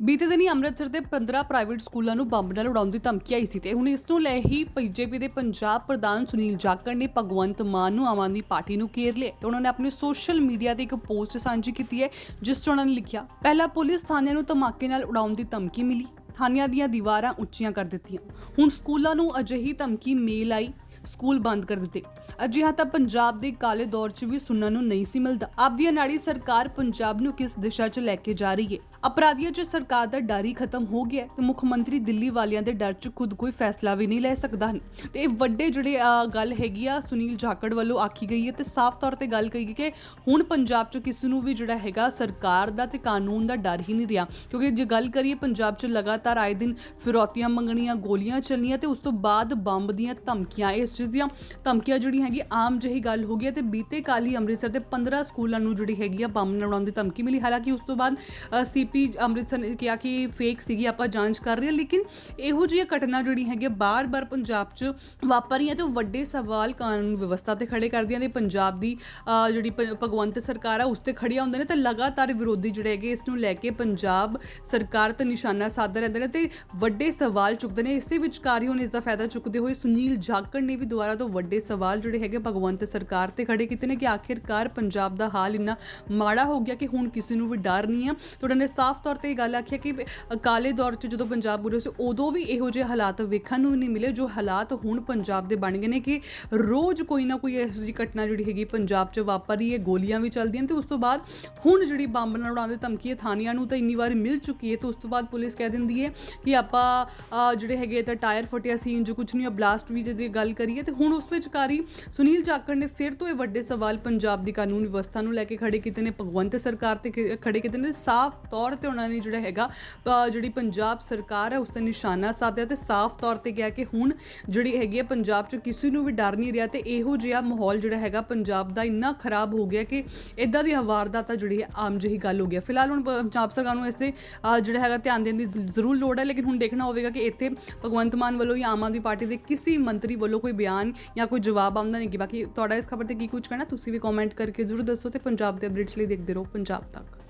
ਬੀਤੇ ਦਿਨੀ ਅੰਮ੍ਰਿਤਸਰ ਦੇ 15 ਪ੍ਰਾਈਵੇਟ ਸਕੂਲਾਂ ਨੂੰ ਬੰਬ ਨਾਲ ਉਡਾਉਣ ਦੀ ਧਮਕੀ ਆਈ ਸੀ ਤੇ ਹੁਣ ਇਸ ਤੋਂ ਲੈ ਹੀ ਬੀਜੇਪੀ ਦੇ ਪੰਜਾਬ ਪ੍ਰਧਾਨ ਸੁਨੀਲ ਜਾਖੜ ਨੇ ਭਗਵੰਤ ਮਾਨ ਨੂੰ ਆਮ ਆਦਮੀ ਪਾਰਟੀ ਨੂੰ ਘੇਰ ਲਿਆ ਤੇ ਉਹਨਾਂ ਨੇ ਆਪਣੇ ਸੋਸ਼ਲ ਮੀਡੀਆ ਤੇ ਇੱਕ ਪੋਸਟ ਸਾਂਝੀ ਕੀਤੀ ਹੈ, ਜਿਸ 'ਚ ਉਹਨਾਂ ਨੇ ਲਿਖਿਆ, ਪਹਿਲਾ ਪੁਲਿਸ ਥਾਣਿਆਂ ਨੂੰ ਧਮਾਕੇ ਨਾਲ ਉਡਾਉਣ ਦੀ ਧਮਕੀ ਮਿਲੀ, ਥਾਣਿਆਂ ਦੀਆਂ ਦੀਵਾਰਾਂ ਉੱਚੀਆਂ ਕਰ ਦਿੱਤੀਆਂ। ਹੁਣ ਸਕੂਲਾਂ ਨੂੰ ਅਜਿਹੀ ਧਮਕੀ ਮੇਲ ਆਈ ਸਕੂਲ ਬੰਦ ਕਰ ਦਿੱਤੇ। ਅਜਿਹਾ ਤਾਂ ਪੰਜਾਬ ਦੇ ਕਾਲੇ ਦੌਰ 'ਚ ਵੀ ਸੁਣਨ ਨੂੰ ਨਹੀਂ ਸੀ ਮਿਲਦਾ। ਆਪਦੀ ਅਨਾੜੀ ਸਰਕਾਰ ਪੰਜਾਬ ਨੂੰ ਕਿਸ ਦਿਸ਼ਾ 'ਚ ਲੈ ਕੇ ਜਾ ਰਹੀ ਹੈ ਅਪਰਾਧੀਆਂ 'ਚ ਸਰਕਾਰ ਦਾ ਡਰ ਹੀ ਖਤਮ ਹੋ ਗਿਆ ਤੇ ਮੁੱਖ ਮੰਤਰੀ ਦਿੱਲੀ ਵਾਲਿਆਂ ਦੇ ਡਰ 'ਚ ਖੁਦ ਕੋਈ ਫੈਸਲਾ ਵੀ ਨਹੀਂ ਲੈ ਸਕਦਾ ਤੇ ਇਹ ਵੱਡੇ ਜਿਹੜੇ ਗੱਲ ਹੈਗੀ ਆ, ਸੁਨੀਲ ਜਾਖੜ ਵੱਲੋਂ ਆਖੀ ਗਈ ਹੈ ਤੇ ਸਾਫ਼ ਤੌਰ ਤੇ ਗੱਲ ਕਹੀ ਗਈ ਕਿ ਹੁਣ ਪੰਜਾਬ 'ਚ ਕਿਸੇ ਨੂੰ ਵੀ ਜਿਹੜਾ ਹੈਗਾ ਸਰਕਾਰ ਦਾ ਤੇ ਕਾਨੂੰਨ ਦਾ ਡਰ ਹੀ ਨਹੀਂ ਰਿਹਾ। ਕਿਉਂਕਿ ਜੇ ਗੱਲ ਕਰੀਏ ਪੰਜਾਬ 'ਚ ਲਗਾਤਾਰ ਆਏ ਦਿਨ ਫਿਰੌਤੀਆਂ ਮੰਗਣੀਆਂ, ਗੋਲੀਆਂ ਚੱਲਣੀਆਂ ਤੇ ਉਸ ਤੋਂ ਬਾਅਦ ਬੰਬ ਦੀਆਂ ਧਮਕੀਆਂ ਇਸ ਚੀਜ਼ ਦੀਆਂ ਧਮਕੀਆਂ ਜਿਹੜੀ ਹੈਗੀ ਆਮ ਜਿਹੀ ਗੱਲ ਹੋ ਗਈ ਹੈ ਤੇ ਬੀਤੇ ਕੱਲ੍ਹ ਹੀ ਅੰਮ੍ਰਿਤਸਰ ਦੇ 15 ਸਕੂਲਾਂ ਨੂੰ ਜਿਹੜੀ ਹੈਗੀ ਆ ਬੰਬ ਨਾਲ ਦੀ ਧਮਕੀ ਮਿਲੀ। ਹਾਲਾਂਕਿ ਉਸ ਤੋਂ ਬਾਅਦ ਸੀਪੀ ਅੰਮ੍ਰਿਤਸਰ ਨੇ ਕਿਹਾ ਕਿ ਫੇਕ ਸੀਗੀ, ਆਪਾਂ ਜਾਂਚ ਕਰ ਰਹੇ ਹਾਂ, ਲੇਕਿਨ ਇਹੋ ਜਿਹੀ ਘਟਨਾ ਜਿਹੜੀ ਹੈਗੀ ਆ ਬਾਰ-ਬਾਰ ਪੰਜਾਬ 'ਚ ਵਾਪਰ ਰਹੀ ਹੈ ਤੇ ਉਹ ਵੱਡੇ ਸਵਾਲ ਕਾਨੂੰਨ ਵਿਵਸਥਾ ਤੇ ਖੜੇ ਕਰਦੀਆਂ ਨੇ। ਪੰਜਾਬ ਦੀ ਜਿਹੜੀ ਪ- ਭਗਵੰਤ ਸਰਕਾਰ ਆ, ਉਸ ਤੇ ਖੜੀਆਂ ਹੁੰਦੇ ਨੇ ਤੇ ਲਗਾਤਾਰ ਵਿਰੋਧੀ ਜਿਹੜੇ ਹੈਗੇ ਇਸ ਨੂੰ ਲੈ ਕੇ ਪੰਜਾਬ ਸਰਕਾਰ ਤੇ ਨਿਸ਼ਾਨਾ ਸਾਧਦੇ ਰਹਿੰਦੇ ਨੇ ਤੇ ਵੱਡੇ ਸਵਾਲ ਚੁੱਕਦੇ ਨੇ। ਇਸੇ ਵਿਚਕਾਰ ਹੀ ਹੁਣ ਇਸ ਦਾ ਫਾਇਦਾ ਚੁੱਕਦੇ ਹੋਏ ਸੁਨੀਲ ਜਾਖੜ ਨੇ ਵੀ ਦੁਬਾਰਾ ਤੋਂ ਵੱਡੇ ਸਵਾਲ ਜਿਹੜੇ ਹੈਗੇ ਭਗਵੰਤ ਸਰਕਾਰ ਤੇ ਖੜੇ ਕੀਤੇ ਨੇ ਕਿ ਆਖਿਰਕਾਰ ਪੰਜਾਬ ਦਾ ਹਾਲ ਇੰਨਾ ਮਾੜਾ ਹੋ ਗਿਆ ਕਿ ਹੁਣ ਕਿਸੇ ਨੂੰ ਵੀ ਡਰ ਨਹੀਂ ਆ। ਤੇ ਨੇ ਸਾਫ਼ ਤੌਰ ਤੇ ਇਹ ਗੱਲ ਆਖੀ ਕਿ ਅਕਾਲੇ ਦੌਰ 'ਚ ਜਦੋਂ ਪੰਜਾਬ ਬੁਰੇ ਸੀ, ਉਦੋਂ ਵੀ ਇਹੋ ਜਿਹੇ ਹਾਲਾਤ ਵੇਖਣ ਨੂੰ ਨਹੀਂ ਮਿਲੇ, ਜੋ ਹਾਲਾਤ ਹੁਣ ਪੰਜਾਬ ਦੇ ਬਣ ਗਏ ਨੇ ਕਿ ਰੋਜ਼ ਕੋਈ ਨਾ ਕੋਈ ਇਹੋ ਜਿਹੀ ਘਟਨਾ ਜਿਹੜੀ ਹੈਗੀ ਪੰਜਾਬ 'ਚ ਵਾਪਰ ਰਹੀ ਹੈ, ਗੋਲੀਆਂ ਵੀ ਚੱਲਦੀਆਂ ਨੇ ਤੇ ਉਸ ਤੋਂ ਬਾਅਦ ਹੁਣ ਜਿਹੜੀ ਬੰਬ ਨਾਲ ਉਡਾਉਣ ਦੀ ਧਮਕੀ ਹੈ, ਥਾਣਿਆਂ ਨੂੰ ਤਾਂ ਇੰਨੀ ਵਾਰ ਮਿਲ ਚੁੱਕੀ ਹੈ ਤੇ ਉਸ ਤੋਂ ਬਾਅਦ ਪੁਲਿਸ ਕਹਿ ਦਿੰਦੀ ਹੈ ਕਿ ਆਪਾਂ ਜਿਹੜੇ ਹੈਗੇ ਤਾਂ ਟਾਇਰ ਫਟਿਆ ਸੀ ਜੋ ਕੁਝ ਨਹੀਂ ਬਲਾਸਟ ਵੀ ਜੇ ਗੱਲ ਕਰੀਏ ਤੇ ਹੁਣ ਉਸ ਵਿਚਕਾਰੀ ਸੁਨੀਲ ਜਾਖੜ ਨੇ ਫਿਰ ਤੋਂ ਇਹ ਵੱਡੇ ਸਵਾਲ ਪੰਜਾਬ ਦੀ ਕਾਨੂੰਨ ਵਿਵਸਥਾ ਨੂੰ ਲੈ ਕੇ ਖੜੇ ਕੀਤੇ ਨੇ, ਭਗਵੰਤ ਸਰਕਾਰ ਤੇ ਖੜੇ ਕੀਤੇ ਨੇ, ਸਾਫ਼ ਤੌਰ ਤੇ ਉਹਨਾਂ ਨੇ ਜਿਹੜਾ ਹੈਗਾ ਜਿਹੜੀ ਪੰਜਾਬ ਸਰਕਾਰ ਹੈ ਉਸ ਤੇ ਨਿਸ਼ਾਨਾ ਸਾਧਿਆ ਤੇ ਸਾਫ਼ ਤੌਰ ਤੇ ਕਿਹਾ ਕਿ ਹੁਣ ਜਿਹੜੀ ਹੈਗੀ ਹੈ ਪੰਜਾਬ 'ਚ ਕਿਸੇ ਨੂੰ ਵੀ ਡਰ ਨਹੀਂ ਰਿਹਾ ਤੇ ਇਹੋ ਜਿਹਾ ਮਾਹੌਲ ਜਿਹੜਾ ਹੈਗਾ ਪੰਜਾਬ ਦਾ ਇੰਨਾ ਖਰਾਬ ਹੋ ਗਿਆ ਕਿ ਇਦਾਂ ਦੀ ਵਾਰਦਾਤਾਂ ਜਿਹੜੀ ਹੈ ਆਮ ਜਿਹੀ ਗੱਲ ਹੋ ਗਿਆ ਫਿਲਹਾਲ ਹੁਣ ਪੰਜਾਬ ਸਰਕਾਰ ਨੂੰ ਇਸ ਤੇ ਜਿਹੜਾ ਹੈਗਾ ਧਿਆਨ ਦੇਣ ਦੀ ਜ਼ਰੂਰ ਲੋੜ ਹੈ, ਲੇਕਿਨ ਹੁਣ ਦੇਖਣਾ ਹੋਵੇਗਾ ਕਿ ਇੱਥੇ ਭਗਵੰਤ ਮਾਨ ਵੱਲੋਂ ਜਾਂ ਆਮ ਆਦਮੀ ਪਾਰਟੀ ਦੇ ਕਿਸੇ ਮੰਤਰੀ ਵੱਲੋਂ ਕੋਈ ਬਿਆਨ ਜਾਂ ਕੋਈ ਜਵਾਬ ਆਉਂਦਾ ਨਹੀਂ ਕਿ ਬਾਕੀ ਤੁਹਾਡਾ ਇਸ ਖਬਰ ਤੇ ਕੀ ਕੁਝ ਕਹਿਣਾ, ਤੁਸੀਂ ਵੀ ਕਮੈਂਟ ਕਰਕੇ ਜ਼ਰੂਰ ਦੱਸੋ ਤੇ ਪੰਜਾਬ ਦੇ ਅਪਡੇਟਸ ਲਈ ਦੇਖਦੇ ਰਹੋ ਪੰਜਾਬ ਤੱਕ।